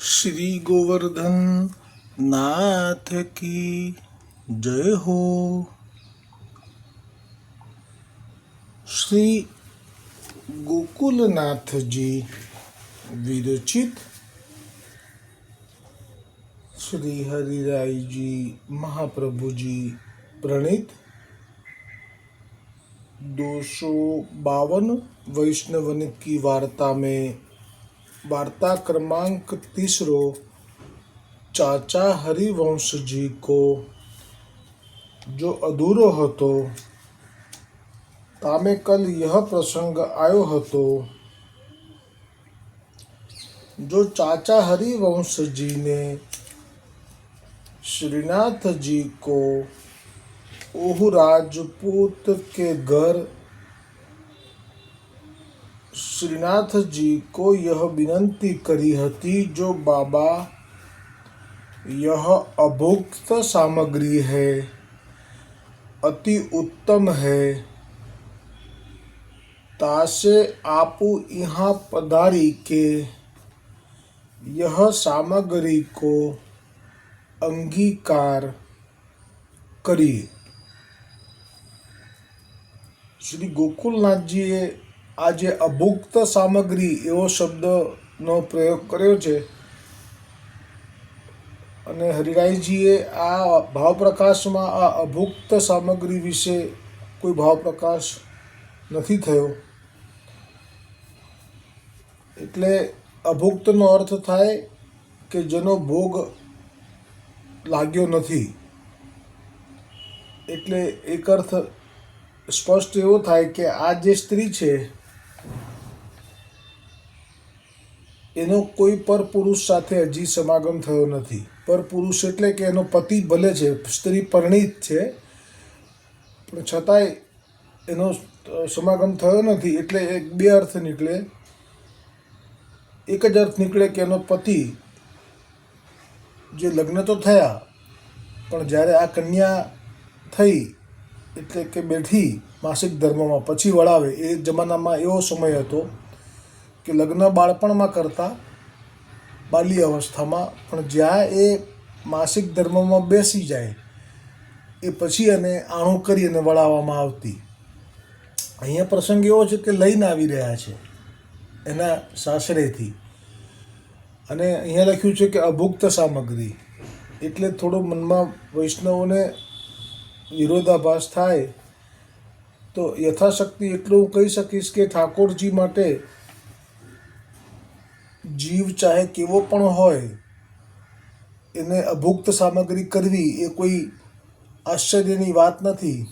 श्री गोवर्धन नाथ की जय हो। श्री गोकुलनाथ जी विरचित श्री हरिराय जी महाप्रभु जी प्रणीत दो सौ बावन वैष्णवनित की वार्ता में वार्ता क्रमांक तीसरो चाचा हरिवंश जी को जो अधूरो હતો તામે કલ यह प्रसंग आयो હતો जो चाचा हरिवंश जी ने श्रीनाथ जी को ओह राजपूत के घर श्रीनाथ जी को यह विनंती करी हती जो बाबा यह अभुक्त सामग्री है अति उत्तम है तासे आपू यहाँ पधारी के यह सामग्री को અંગીકાર કરીએ શ્રી ગોકુલનાથજીએ આ જે અભુક્ત સામગ્રી એવો શબ્દનો પ્રયોગ કર્યો છે. અને હરિરાયજીએ આ ભાવ પ્રકાશમાં આ અભુક્ત સામગ્રી વિશે કોઈ ભાવ પ્રકાશ નથી થયો. એટલે અભુક્તનો અર્થ થાય કે જેનો ભોગ લાગ્યો નથી. એટલે એક અર્થ સ્પષ્ટ એવો થાય કે આ જે સ્ત્રી છે એનો કોઈ પર પુરુષ સાથે હજી સમાગમ થયો નથી. પર પુરુષ એટલે કે એનો પતિ ભલે છે, સ્ત્રી પરણિત છે, પણ છતાંય એનો સમાગમ થયો નથી, એટલે એક બે અર્થ નીકળે. એક જ અર્થ નીકળે કે એનો પતિ જે લગ્ન તો થયા, પણ જ્યારે આ કન્યા થઈ, એટલે કે બેઠી માસિક ધર્મમાં, પછી વળાવે, એ જમાનામાં એવો સમય હતો કે લગ્ન બાળપણમાં કરતા બાલી અવસ્થામાં, પણ જ્યાં એ માસિક ધર્મમાં બેસી જાય, એ પછી એને આણું કરી અને વળાવવામાં આવતી. અહીંયા પ્રસંગ એવો છે કે લઈને આવી રહ્યા છે, એના સાસરેથી. અને અહીંયા લખ્યું છે કે અભુક્ત સામગ્રી, એટલે થોડો મનમાં વૈષ્ણવોને વિરોધાભાસ થાય, તો યથાશક્તિ એટલું હું કહી શકીશ કે ઠાકોરજી માટે જીવ ચાહે કેવો પણ હોય, એને અભુક્ત સામગ્રી કરવી એ કોઈ આશ્ચર્યની વાત નથી.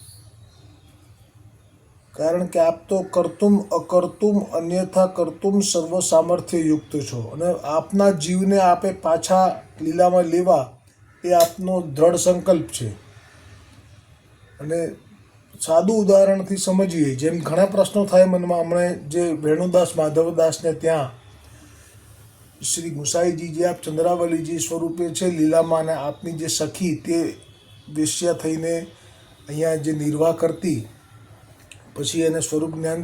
કારણ કે આપ તો કરતુમ અકર્તુમ અન્યથા કરતુમ સર્વ સામર્થ્ય યુક્ત છો અને આપના જીવને આપે પાછા લીલામાં લેવા એ આપનો દ્રઢ સંકલ્પ છે. અને સાદું ઉદાહરણથી સમજીએ, જેમ ઘણા પ્રશ્નો થાય મનમાં, હમણાં જે વેણુદાસ, માધવદાસને ત્યાં શ્રી ગુસાઈજી જે આપ ચંદ્રાવલીજી સ્વરૂપે છે લીલામાં અને આપની જે સખી તે વેશ્યા થઈને અહીંયા જે નિર્વાહ કરતી, પછી એને સ્વરૂપ જ્ઞાન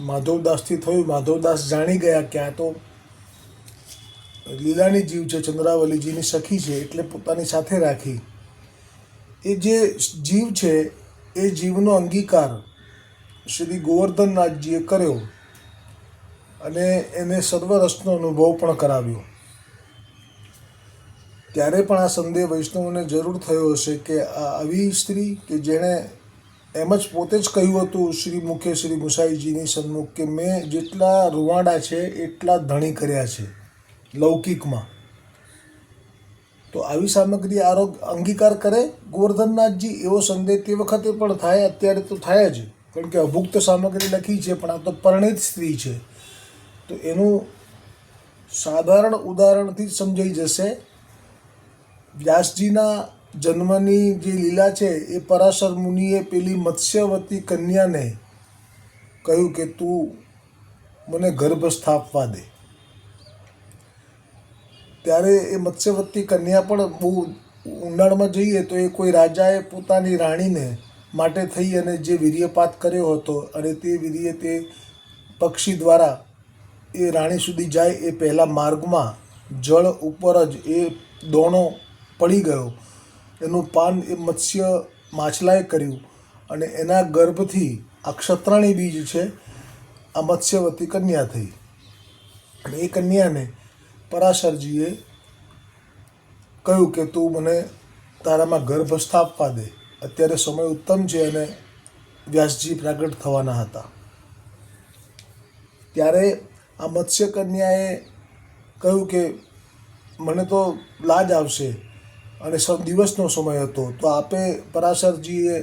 માધવદાસથી થયું. માધવદાસ જાણી ગયા કે આ તો લીલાની જીવ છે, ચંદ્રાવલીજીની સખી છે, એટલે પોતાની સાથે રાખી. એ જે જીવ છે, એ જીવનો અંગીકાર શ્રી ગોવર્ધનનાથજીએ કર્યો. અને એને સર્વરસનો અનુભવ પણ કરાવ્યો. ત્યારે પણ આ સંદેહ વૈષ્ણવને જરૂર થયો હશે કે આ આવી સ્ત્રી કે જેણે એમ જ પોતે જ કહ્યું હતું, શ્રી મુખે શ્રી મુસાઈજીની સન્મુખ, કે મેં જેટલા રૂવાડા છે, એટલા ધણી કર્યા છે લૌકિકમાં. તો આવી સામગ્રી આરોગ અંગીકાર કરે? ગોવર્ધનનાથજી, એવો સંદેહ તે વખતે પણ થાય? અત્યારે તો થાય જ. કારણ કે અભુક્ત સામગ્રી લખી છે, પણ આ તો પરણિત સ્ત્રી છે. તો એનું સાધારણ ઉદાહરણથી જ સમજાઈ જશે. વ્યાસજીના જન્મની જે લીલા છે એ પરાશર મુનિએ પેલી મત્સ્યવતી કન્યાને કહ્યું કે તું મને ગર્ભ સ્થાપવા દે. ત્યારે એ મત્સ્યવતી કન્યા પણ બહુ ઊંડાણમાં જઈએ તો એ કોઈ રાજાએ પોતાની રાણીને માટે થઈ અને જે વીર્યપાત કર્યો હતો અને તે વીર્ય તે પક્ષી દ્વારા એ રાણી સુધી જાય એ પહેલાં માર્ગમાં જળ ઉપર જ એ દોણો પડી ગયો. એનું પાન એ મત્સ્ય માછલાએ કર્યું અને એના ગર્ભથી આ ક્ષત્રાણી બીજ છે, આ મત્સ્યવતી કન્યા થઈ. અને એ કન્યાને પરાશરજીએ કહ્યું કે તું મને તારામાં ગર્ભ સ્થાપવા દે. અત્યારે સમય ઉત્તમ છે અને વ્યાસજી પ્રાગટ થવાના હતા. ત્યારે આ મત્સ્ય કન્યાએ કહ્યું કે મને તો લાજ આવશે અને સૌ દિવસનો સમય હતો. તો આપે પરાશરજીએ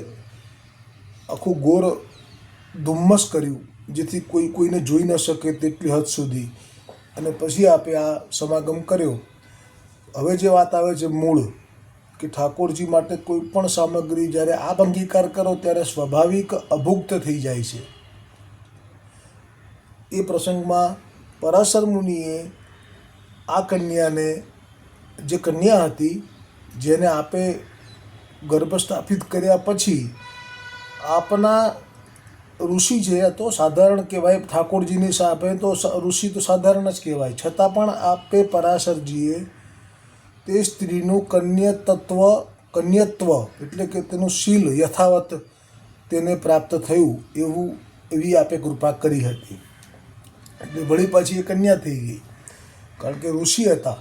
આખું ગોર ધુમ્મસ કર્યું, જેથી કોઈ કોઈને જોઈ ન શકે તેટલી હદ સુધી. અને પછી આપે આ સમાગમ કર્યો. હવે જે વાત આવે છે મૂળ, કે ઠાકોરજી માટે કોઈ પણ સામગ્રી જ્યારે આપ અંગીકાર કરો ત્યારે સ્વાભાવિક અભુક્ત થઈ જાય છે. એ પ્રસંગમાં પરાશર મુનિએ આ કન્યાને, જે કન્યા હતી, જેને આપે ગર્ભ સ્થાપિત કર્યા પછી, આપના ઋષિ છે તો સાધારણ કહેવાય, ઠાકોરજીની સાપે, તો ઋષિ તો સાધારણ જ કહેવાય. છતાં પણ આપે પરાશરજીએ તે સ્ત્રીનું કન્યતત્વ, કન્યત્વ એટલે કે તેનું શીલ યથાવત તેને પ્રાપ્ત થયું એવું એવી આપે કૃપા કરી હતી. એટલે વળી પાછી એ કન્યા થઈ ગઈ. કારણ કે ઋષિ હતા.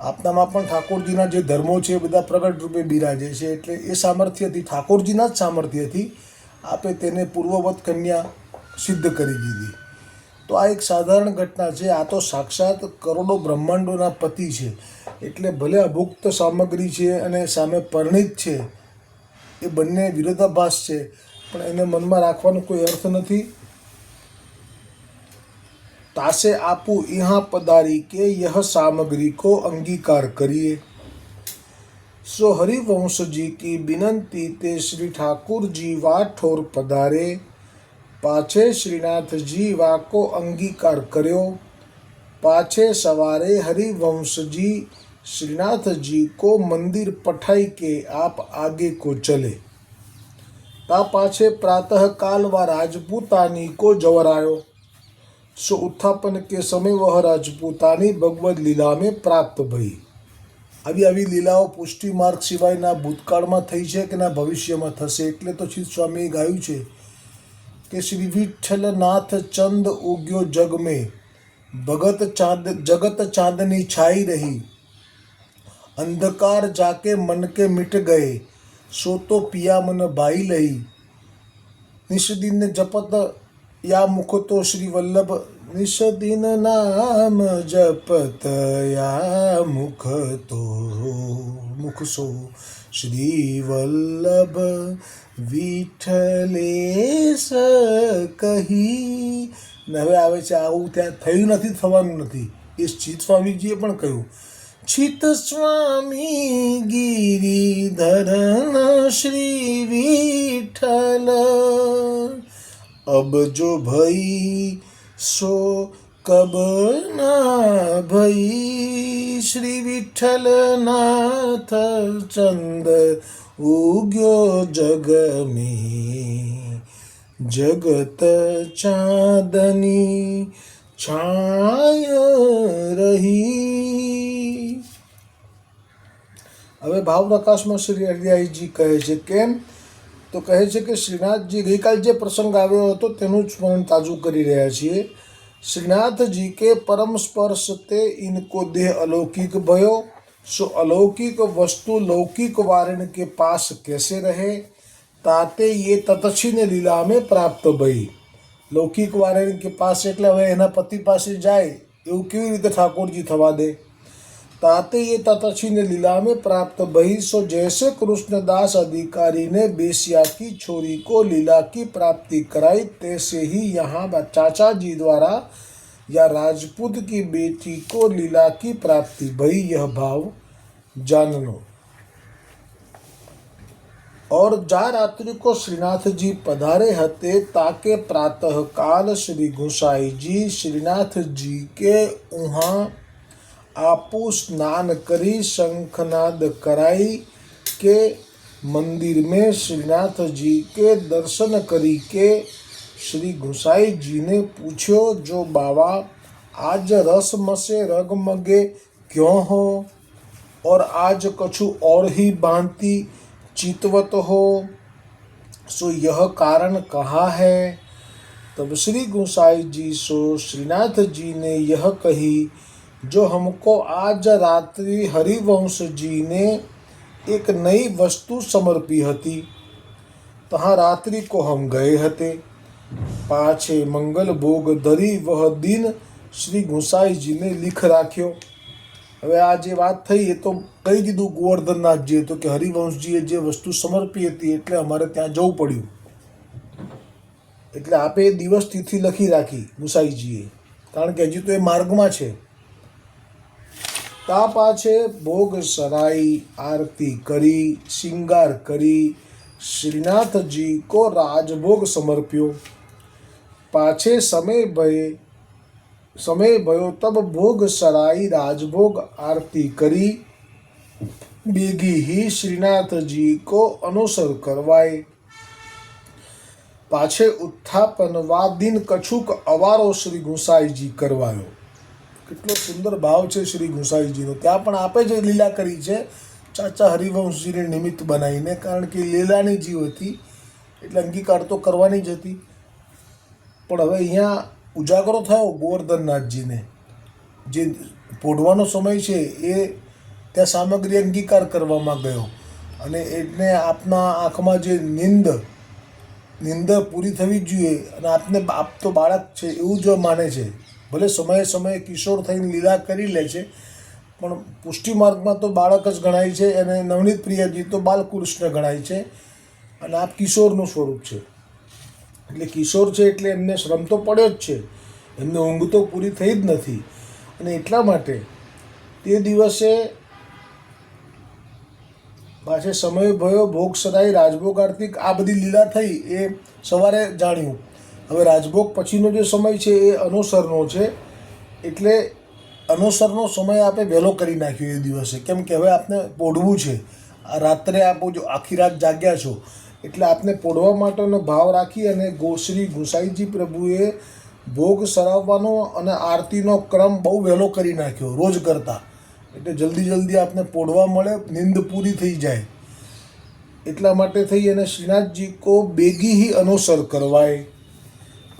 આપનામાં પણ ઠાકોરજીના જે ધર્મો છે એ બધા પ્રગટ રૂપે બિરાજે છે. એટલે એ સામર્થ્યથી ઠાકોરજીના જ સામર્થ્યથી આપે તેને પૂર્વવત કન્યા સિદ્ધ કરી દીધી. તો આ એક સાધારણ ઘટના છે. આ તો સાક્ષાત કરોડો બ્રહ્માંડોના પતિ છે. એટલે ભલે અભુક્ત સામગ્રી છે અને સામે પરિણિત છે, એ બંને વિરોધાભાસ છે. પણ એને મનમાં રાખવાનો કોઈ અર્થ નથી. तासे आपू यहाँ पधारी के यह सामग्री को अंगीकार करिए सो हरिवंश जी की विनंती ते श्री ठाकुर जी वा ठोर पधारे पाछे श्रीनाथ जी वा को अंगीकार કર્યો પાછે સવારે हरिवंश जी श्रीनाथ जी को मंदिर पठाई के आप आगे को चले ता पाछे प्रातः काल व राजपूतानी को जवरायो સો उत्थापन કે समय वह राजपूतानी भगवद લીલા પ્રાપ્ત ભઈ. આવી આવી લીલાઓ પુષ્ટિ માર્ગ સિવાયના ભૂતકાળમાં થઈ છે કે ના ભવિષ્યમાં થશે? એટલે તો શ્રી સ્વામીએ ગાયું છે કે શ્રી વિઠ્ઠલનાથ ચંદ ઉગ્યો જગમે ભગત ચાંદ, જગત ચાંદની છાઈ રહી. અંધકાર જાકે મન કે મિટ ગયે. સો તો પિયા મન ભાઈ લઈ. નિષદિન જપત યા મુખ તો શ્રી વલ્લભ નિષદિન નામ જપત યા મુખ તો મુખ સો શ્રી વલ્લભ વિઠ્ઠલેશ કહી ને હવે આવે છે, આવું ત્યાં થયું નથી, થવાનું નથી. એ ચિત સ્વામીજીએ પણ કહ્યું ચિત સ્વામી ગિરિધરન શ્રી વિઠ્ઠલ. અબ જો ભઈ સો કબના ભઈ શ્રી વિઠ્ઠલનાથ ચંદ ઉગ્યો જગમી જગત ચાંદની છાય રહી હવે ભાવ પ્રકાશમાં શ્રી અરિયાઈજી કહે છે, કેમ? તો કહે છે કે શ્રીનાથજી ગઈકાલ જે પ્રસંગ આવ્યો હતો તેનું સ્મરણ તાજું કરી રહ્યા છીએ. શ્રીનાથજી કે પરમ સ્પર્શ તે ઇનકો દેહ અલૌકિક ભયો, સો અલૌકિક વસ્તુ લૌકિક વારણ કે પાસ કેસે રહે, તાતે એ તતછીને લીલામે પ્રાપ્ત ભઈ. લૌકિક વારણ કે પાસ એટલે હવે એના પતિ પાસે જાય, એવું કેવી રીતે ઠાકોરજી થવા દે? ताते ये ततछिन लीला में प्राप्त भई सो जैसे कृष्णदास अधिकारी ने बेसिया की छोरी को लीला की प्राप्ति कराई, तैसे ही यहाँ चाचा जी द्वारा या राजपूत की बेटी को लीला की प्राप्ति भई यह भाव जान लो और जा रात्रि को श्रीनाथ जी पधारे हते, ताके प्रातः काल श्री गोसाई जी, श्रीनाथ जी के उहाँ आपू स्नान करी शंखनाद कराई के मंदिर में श्रीनाथ जी के दर्शन करी के श्री घुसाई जी ने पूछो, जो बाबा, आज रस मसे रग मगे क्यों हो? और आज कछु और ही भांति चितवत हो? सो यह कारण कहा है? तब श्री गोसाई जी सो श्रीनाथ जी ने यह कही जो हमको आज रात्रि हरिवंशजीने એક નઈ વસ્તુ સમર્પી હતી ત્યાં રાત્રિ કો હમ ગયે હતે પાછે મંગલ ભોગ ધરી વહ દિન શ્રી ગુસાઈજીને લીખ રાખ્યો હવે આ જે વાત થઈ એ તો કહી દીધું ગોવર્ધનનાથજીએ તો કે હરિવંશજીએ જે વસ્તુ સમર્પી હતી એટલે અમારે ત્યાં જવું પડ્યું. એટલે આપે દિવસ તિથિ લખી રાખી ગુસાઈજીએ કારણ કે હજી તો એ માર્ગમાં છે. તા પાછે ભોગ સરાઈ, આરતી કરી, શિંગાર કરી, શ્રીનાથજી કો રાજભોગ સમર્પ્યો. પાછે સમય ભયે, સમય ભયો તબ ભોગ સરાઈ, રાજભોગ આરતી કરી. બેગી હી શ્રીનાથજી કો અનુસર કરવાય. પાછે ઉત્થાપન વા દિન કછુક અવારો શ્રી ગુસાઈજી કરવાયો. કેટલો સુંદર ભાવ છે શ્રી ગુસાઈજીનો ત્યાં પણ આપે જે લીલા કરી છે, ચાચા હરિવંશજીને નિમિત્ત બનાવીને, કારણ કે લીલાની જીવ હતી, એટલે અંગીકાર તો કરવાની જ હતી. પણ હવે અહીંયા ઉજાગરો થયો ગોવર્ધનનાથજીને. જે પોઢવાનો સમય છે, એ ત્યાં સામગ્રી અંગીકાર કરવામાં ગયો. અને એટલે આપના આંખમાં જે નિંદ નિંદર પૂરી થવી જ જોઈએ. અને આપને આપ તો બાળક છે, એવું જ માને છે. ભલે સમયે સમયે કિશોર થઈને લીલા કરી લે છે, પણ પુષ્ટિ માર્ગમાં તો બાળક જ ગણાય છે અને નવનીત પ્રિયાજી તો બાલકૃષ્ણ ગણાય છે અને આ કિશોરનું સ્વરૂપ છે. એટલે કિશોર છે એટલે એમને શ્રમ તો પડ્યો જ છે, એમને ઊંઘ તો પૂરી થઈ જ નથી. અને એટલા માટે તે દિવસે પાછે સમય ભયો ભોગ સદાય રાજભોગ આર્થિક આ બધી લીલા થઈ એ સવારે જાણ્યું. હવે રાજભોગ પછીનો જે સમય છે એ અનુસરનો છે. એટલે અનુસરનો સમય આપણે વહેલો કરી નાખ્યો એ દિવસે. કેમ કે હવે આપને પોઢવું છે. રાત્રે આપો જો આખી રાત જાગ્યા છો, એટલે આપને પોઢવા માટેનો ભાવ રાખી અને ગોશ્રી ગુસાઈજી પ્રભુએ ભોગ સરાવવાનો અને આરતીનો ક્રમ બહુ વહેલો કરી નાખ્યો, રોજ કરતાં. એટલે જલ્દી જલ્દી આપને પોઢવા મળે, નીંદ પૂરી થઈ જાય. એટલા માટે થઈ અને શ્રીનાથજી કો બેગી અનુસર કરવાય.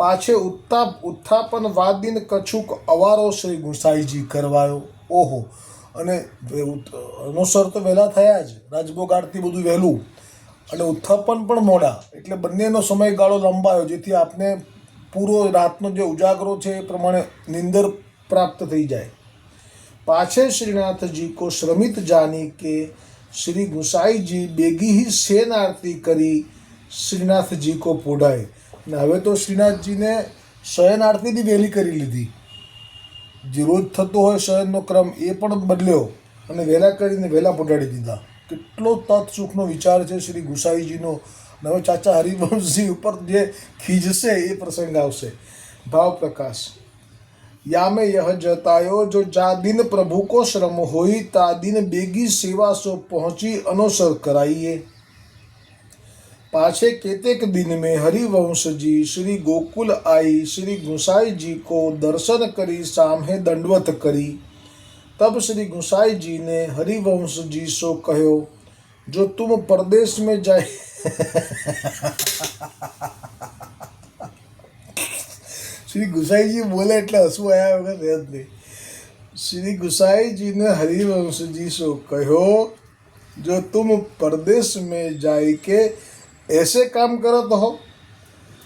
પાછે ઉત્તાપ, ઉત્થાપનવાદીન કછુક અવારો શ્રી ગુસાઈજી કરવાયો. ઓહો. અને અનુસર તો વહેલા થયા જ. રાજભોગાડથી બધું વહેલું. અને ઉત્થાપન પણ મોડા. એટલે બંનેનો સમયગાળો લંબાયો, જેથી આપને પૂરો રાતનો જે ઉજાગરો છે એ પ્રમાણે નિંદર પ્રાપ્ત થઈ જાય. પાછે શ્રીનાથજી કો શ્રમિત જાની કે શ્રી ગુસાઈજી બેગી આરતી કરી શ્રીનાથજી કો પોઢાય. ને હવે તો શ્રીનાથજીને શયનાર્થની બી વહેલી કરી લીધી. જે રોજ થતો હોય શયનનો ક્રમ એ પણ બદલ્યો અને વહેલા કરીને વહેલા પહોંચાડી દીધા. કેટલો તત્સુખનો સુખનો વિચાર છે શ્રી ગુસાઈજીનો. ને હવે ચાચા હરિવંશજી ઉપર જે ખીજશે એ પ્રસંગ આવશે. ભાવ પ્રકાશ. યામે યહ જતાયો જો જા દિન પ્રભુ કો શ્રમ હોય તા દિન બેગી સેવા સો પહોંચી અનુસર કરાઈએ. कराइए पाछे केतेक दिन में हरिवंश जी श्री गोकुल आई श्री गुसाई जी को दर्शन करी सामहे दंडवत करी तब श्री गुसाई जी ने हरिवंश जी सो कहो जो तुम परदेश में जाए શ્રી ગુસાઈજી બોલે એટલે હસવું આવ્યા વગર રહે જ નહીં શ્રી ગુસાઈજીને હરિવંશજી સો કહ્યો જો તુમ પરદેશ में जाई के ऐसे काम करत हो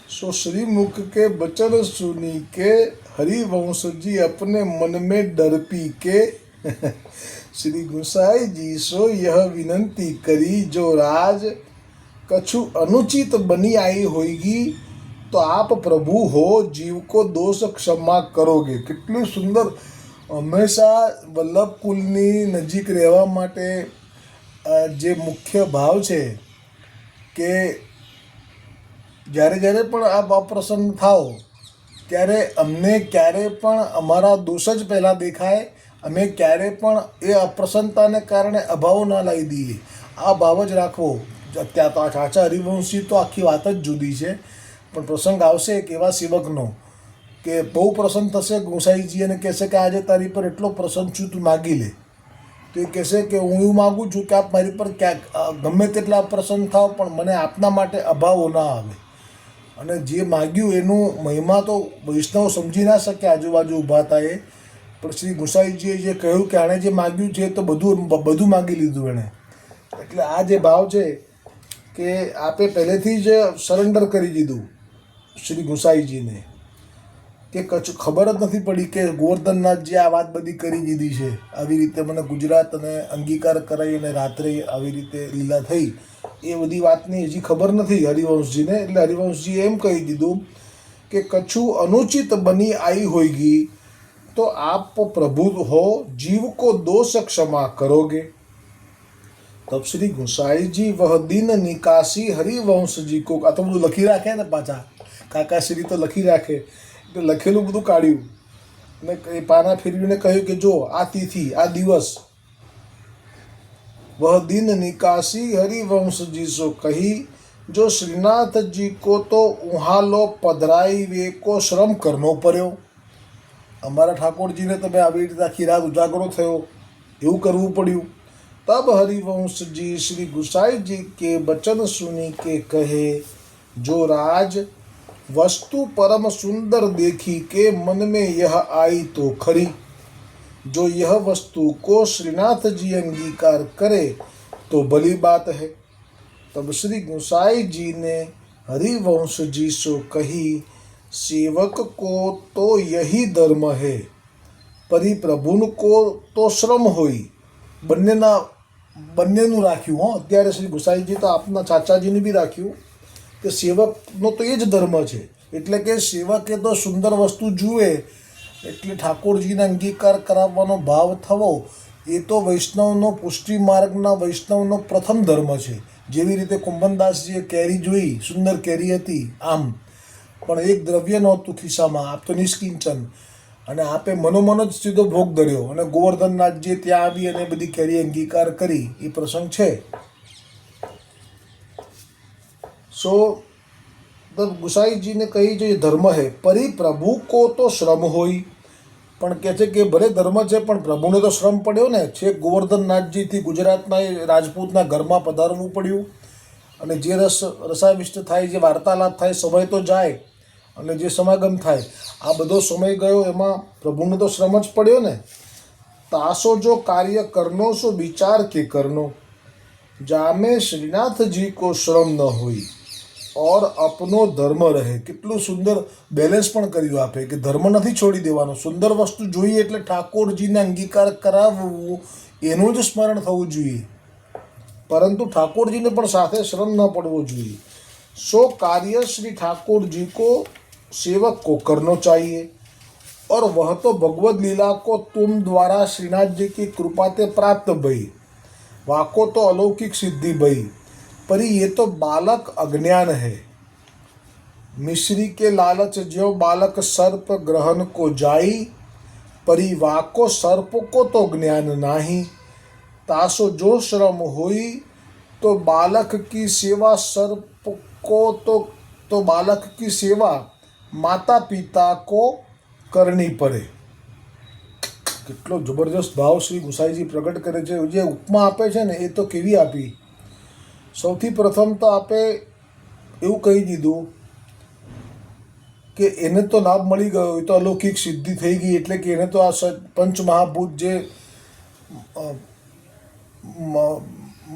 सो श्री मुख के बचन सुनी के हरिवंश जी अपने मन में डर पी के श्री गुसाई जी सो यह विनंती करी जो राज कछु अनुचित बनी आई होगी તો આપ પ્રભુ હો જીવ કો દોષ ક્ષમા કરોગે કેટલું સુંદર હંમેશા વલ્લભ કુલની નજીક રહેવા માટે અ, જે મુખ્ય ભાવ છે કે જ્યારે જ્યારે પણ આપ અપ્રસંગ થાઓ, ત્યારે અમને ક્યારે પણ અમારા દોષ જ પહેલાં દેખાય, અમે ક્યારે પણ એ અપ્રસન્નતાને કારણે અભાવ ના લાવી દઈએ. આ ભાવ જ રાખવો. ત્યાં તો ચાચા હરિવંશી તો આખી વાત જ જુદી છે. પણ પ્રસંગ આવશે એક એવા સેવકનો કે બહુ પ્રસન્ન થશે ગોસાઈજી અને કહેશે કે આજે તારી પર એટલો પ્રસન્ન છું, તું માગી લે. તો એ કહેશે કે હું એવું માગું છું કે આપ મારી પર ક્યાંક ગમે તેટલા પ્રસન્ન થાવ પણ મને આપના માટે અભાવો ના આવે. અને જે માગ્યું એનું મહિમા તો વૈષ્ણવ સમજી ના શકે, આજુબાજુ ઊભા હતા એ. પણ શ્રી ગુસાઈજીએ જે કહ્યું કે આણે જે માગ્યું છે તો બધું બધું માગી લીધું એણે. એટલે આ જે ભાવ છે કે આપે પહેલેથી જ સરેન્ડર કરી દીધું શ્રી ગુસાઈજીને. કે કચ્છ ખબર જ નથી પડી કે ગોવર્ધનનાથજી આ વાત બધી કરી દીધી છે. આવી રીતે મને ગુજરાત અને અંગીકાર કરાવી અને રાત્રે આવી રીતે લીલા થઈ. એ બધી વાતની હજી ખબર નથી હરિવંશજીને. એટલે હરિવંશજીએ એમ કહી દીધું કે કચ્છું અનુચિત બની આવી હોઈગી તો આપ પ્રભુ હો, જીવ કો દોષ ક્ષમા કરોગે. તબ શ્રી ગોસાઈજી વહ દિન નિકાસી હરિવંશજી કો આ તો બધું લખી રાખે ને પાછા. કાકાશ્રી તો લખી રાખે. લખેલું બધું કાઢ્યું. અને એ પાના ફેરવીને કહ્યું કે જો, આ તિથિ, આ દિવસ, વહ દિન નિકાસી હરિવંશજી સો કહી, જો શ્રીનાથજી કો તો ઉહાલો પધરાઈ વેકો શ્રમ કર્મો પર્યો અમારા ઠાકોરજીને તમે આવી રીતે આખી રાત ઉજાગરો થયો. એવું કરવું પડ્યું. તબ હરિવંશજી શ્રી ગુસાઈજી કે વચન સુની કે કહે, જો રાજ जो राज वस्तु परम सुंदर देखी के मन में यह आई तो खरी जो यह वस्तु को श्रीनाथ जी अंगीकार करे तो भली बात है तब श्री गुसाई जी ने हरिवंश जी सो कही सेवक को तो यही धर्म है પરિપ્રભુન કો તો શ્રમ હોય બંનેના બંનેનું રાખ્યું હો અત્યારે શ્રી ગુસાઈજી તો આપના ચાચાજીને બી રાખ્યું કે સેવકનો તો એ જ ધર્મ છે. એટલે કે સેવકે તો સુંદર વસ્તુ જુએ, એટલે ઠાકોરજીને અંગીકાર કરાવવાનો ભાવ થવો, એ તો વૈષ્ણવનો પુષ્ટિ માર્ગના વૈષ્ણવનો પ્રથમ ધર્મ છે. જેવી રીતે કુંભનદાસજીએ કેરી જોઈ, સુંદર કેરી હતી, આમ. પણ એક દ્રવ્ય નહોતું ખિસ્સામાં, આપ તો નિષ્કિંચન. અને આપે મનોમન જ સીધો ભોગ ધર્યો. અને ગોવર્ધનનાથજીએ ત્યાં આવી અને બધી કેરી અંગીકાર કરી. એ પ્રસંગ છે. સો તબ ગુસાઈજીને કહી જો એ ધર્મ હે પરી પ્રભુ કો તો શ્રમ હોય. પણ કહે છે કે ભલે ધર્મ છે, પણ પ્રભુને તો શ્રમ પડ્યો ને. છે ગોવર્ધનનાથજીથી ગુજરાતના એ રાજપૂતના ઘરમાં પધારવું પડ્યું. અને જે રસ, રસાવિષ્ટ થાય, જે વાર્તાલાપ થાય, સમય તો જાય. અને જે સમાગમ થાય, આ બધો સમય ગયો, એમાં પ્રભુને તો શ્રમ જ પડ્યો ને. તાસો જો કાર્ય કરનો, સો વિચાર કે કરનો. જામે શ્રીનાથજી કો શ્રમ ન હોય. ઓર અપનો ધર્મ રહે. કેટલું સુંદર બેલેન્સ પણ કર્યું આપે કે ધર્મ નથી છોડી દેવાનો. સુંદર વસ્તુ જોઈએ એટલે ઠાકોરજીને અંગીકાર કરાવવું, એનું જ સ્મરણ થવું જોઈએ. પરંતુ ઠાકોરજીને પણ સાથે શ્રમ ન પડવો જોઈએ. સો કાર્ય શ્રી ઠાકોરજી કો સેવક કો કરનો ચાહીએ. ઓર वह तो भगवत लीला को तुम द्वारा श्रीनाथ जी की પ્રાપ્ત से प्राप्त તો અલૌકિક સિદ્ધિ अलौकिक पर ये तो बालक अज्ञान है मिश्री के लालच जो बालक सर्प ग्रहण को जाई परी वाको सर्प को तो ज्ञान नाही तासो जो श्रम हुई तो बालक की सेवा सर्प को तो तो बालक की सेवा माता पिता को करनी પડે કેટલો જબરજસ્ત ભાવ શ્રી ગુસાઈજી પ્રગટ કરે છે જે ઉપમા આપે છે ને એ તો કેવી આપી સૌથી પ્રથમ તો આપે એવું કહી દીધું કે એને તો લાભ મળી ગયો, એ તો અલૌકિક સિદ્ધિ થઈ ગઈ એટલે કે એને તો આ પંચમહાભૂત જે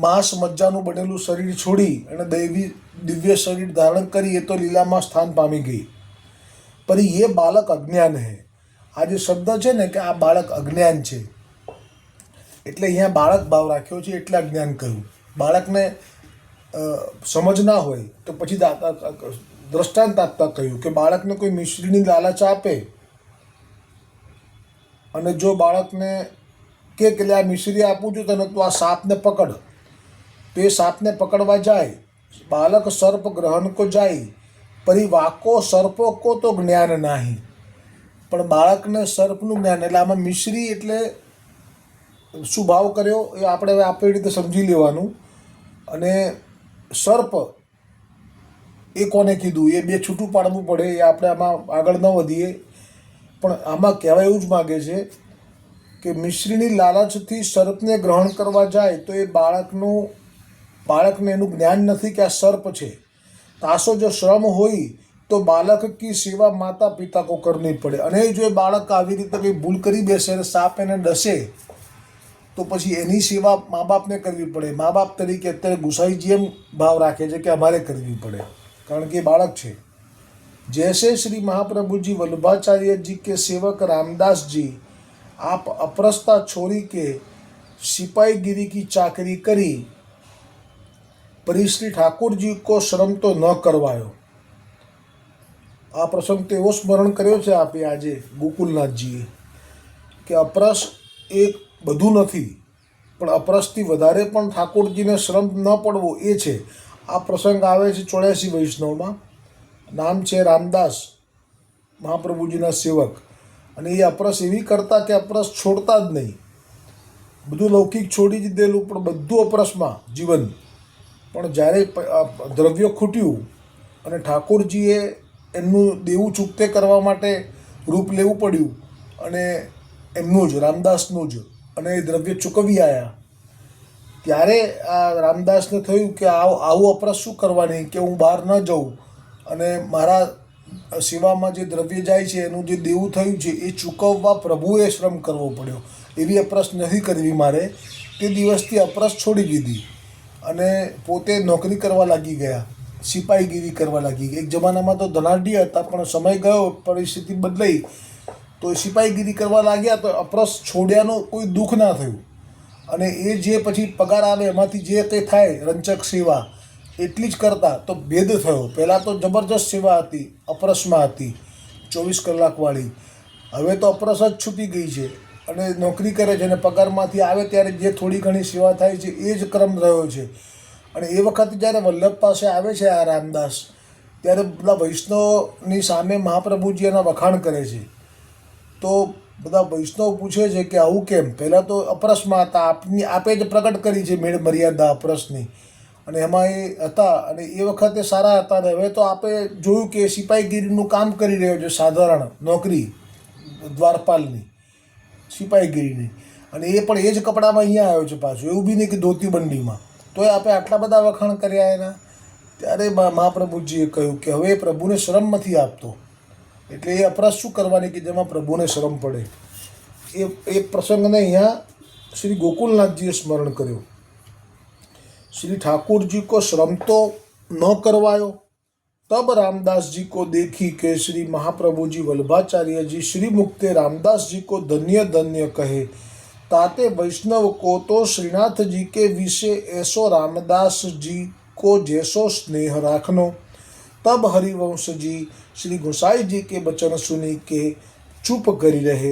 માંસ મજ્જાનું બનેલું શરીર છોડી અને દૈવી, દિવ્ય શરીર ધારણ કરી એ તો લીલામાં સ્થાન પામી ગઈ. પર એ બાળક અજ્ઞાન હે. આ જે શબ્દ છે ને કે આ બાળક અજ્ઞાન છે. એટલે અહીંયા બાળક ભાવ રાખ્યો છે, એટલે અજ્ઞાન કહ્યું. બાળકને સમજ ના હોય તો પછી દ્રષ્ટાંત આપતા કહ્યું કે બાળકને કોઈ મિશ્રીની લાલચ આપે. અને જો બાળકને કે કે આ મિશ્રી આપું છું તને, તું આ સાપને પકડ. તો એ સાપને પકડવા જાય. બાળક સર્પ ગ્રહણ કો જાય. પરી વાકો સર્પો કો તો જ્ઞાન નાહી. પણ બાળકને સર્પનું જ્ઞાન, એટલે આમાં મિશ્રી એટલે શું ભાવ કર્યો, એ આપણે હવે આપણી રીતે સમજી લેવાનું. અને સર્પ. એ કોને કીધું? એ બે છૂટું પાડવું પડે, એ આપણે આમાં આગળ ન વધીએ. પણ આમાં કહેવાય એવું જ માગે છે કે મિશ્રીની લાલચથી સર્પને ગ્રહણ કરવા જાય તો એ બાળકનું, બાળકને એનું જ્ઞાન નથી કે આ સર્પ છે. તાસો જો શ્રમ હોય તો બાલક કી સેવા માતા પિતા કો કરની પડે. અને જો એ બાળક આવી રીતે કંઈ ભૂલ કરી બેસે, સાપ એને ડસે તો પછી એની સેવા મા બાપને કરવી પડે. મા બાપ તરીકે અત્યારે ગુસાઈજી એમ ભાવ રાખે છે કે અમારે કરવી પડે. કારણ કે બાળક છે. જૈસે શ્રી મહાપ્રભુજી વલ્લભાચાર્યજી કે સેવક રામદાસજી, આપ અપ્રસ્તા છોરી કે સિપાહીગીરી કી ચાકરી કરી પરિશ્રી ઠાકોરજી કો શ્રમ તો ન કરવાયો. આ પ્રસંગ તેવો સ્મરણ કર્યો છે આપે આજે ગોકુલનાથજીએ કે અપરસ એક બધું નથી. પણ અપરસથી વધારે પણ ઠાકોરજીને શ્રમ ન પડવો એ છે. આ પ્રસંગ આવે છે ચોર્યાસી વૈષ્ણવમાં. નામ છે રામદાસ, મહાપ્રભુજીના સેવક. અને એ અપરસ એવી કરતા કે અપરસ છોડતા જ નહીં. બધું લૌકિક છોડી જ દેલું, પણ બધું અપરસમાં જીવન. પણ જ્યારે દ્રવ્ય ખૂટ્યું અને ઠાકોરજીએ એમનું દેવું ચૂકતે કરવા માટે રૂપ લેવું પડ્યું અને એમનું જ, રામદાસનું જ અને એ દ્રવ્ય ચૂકવી આવ્યા ત્યારે આ રામદાસને થયું કે આવું અપરસ શું કરવાની કે હું બહાર ન જાઉં? અને મારા સેવામાં જે દ્રવ્ય જાય છે, એનું જે દેવું થયું છે, એ ચૂકવવા પ્રભુએ શ્રમ કરવો પડ્યો. એવી અપરસ નથી કરવી મારે. તે દિવસથી અપરસ છોડી દીધી. અને પોતે નોકરી કરવા લાગી ગયા. સિપાહીગીરી કરવા લાગી ગઈ. એક જમાનામાં તો ધનાઢ્ય હતા, પણ સમય ગયો, પરિસ્થિતિ બદલાઈ. તો સિપાહીગીરી કરવા લાગ્યા તો અપરસ છોડ્યાનું કોઈ દુઃખ ના થયું. અને એ જે પછી પગાર આવે, એમાંથી જે કંઈ થાય, રંચક સેવા, એટલી જ કરતા તો ભેદ થયો. પહેલાં તો જબરજસ્ત સેવા હતી, અપરસમાં હતી, ચોવીસ કલાકવાળી. હવે તો અપરસ જ છૂટી ગઈ છે અને નોકરી કરે છે અને પગારમાંથી આવે ત્યારે જે થોડી ઘણી સેવા થાય છે, એ જ ક્રમ રહ્યો છે. અને એ વખતે જ્યારે વલ્લભ પાસે આવે છે આ રામદાસ, ત્યારે બધા વૈષ્ણવની સામે મહાપ્રભુજી એના વખાણ કરે છે. તો બધા વૈષ્ણવ પૂછે છે કે આવું કેમ? પહેલાં તો અપરસમાં હતા આપની આપે જ પ્રગટ કરી છે મેળ મર્યાદા અપરસની. અને એમાં એ હતા અને એ વખતે સારા હતા અને હવે તો આપે જોયું કે સિપાહીગીરીનું કામ કરી રહ્યો છે સાધારણ નોકરી, દ્વારપાલની સિપાહીગીરીની અને એ પણ એ જ કપડામાં અહીંયા આવ્યો છે પાછું. એવું બી નહીં કે ધોતી બંડીમાં તોય આપણે આટલા બધા વખાણ કર્યા એના. ત્યારે મહાપ્રભુજીએ કહ્યું કે હવે પ્રભુને શ્રમ નથી આપતો. એટલે એ અપરાધ શું કરવાની કે જેમાં પ્રભુને શરમ પડે એ એ પ્રસંગને અહીંયા શ્રી ગોકુલનાથજીએ સ્મરણ કર્યો श्री ठाकुर जी को श्रम तो न करवायो तब रामदास जी को देखी के श्री महाप्रभु जी वल्लभाचार्य जी श्री मुक्ते रामदास जी को धन्य धन्य कहे ताते वैष्णव को तो श्रीनाथ जी के विषय ऐसो रामदास जी को जैसो स्नेह राखनो तब हरिवंश जी श्री गोसाई जी के वचन सुनी के चुप करी रहे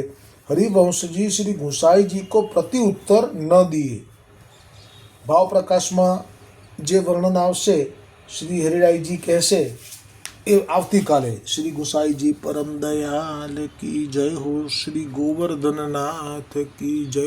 हरिवंश जी श्री गोसाई जी को प्रति उत्तर न दिए ભાવ પ્રકાશમાં જે વર્ણન આવશે શ્રી હરિરાયજી કહેશે એ આવતીકાલે શ્રી ગુસાઈજી પરમ દયાલ કી જય હો શ્રી ગોવર્ધનનાથ કી જય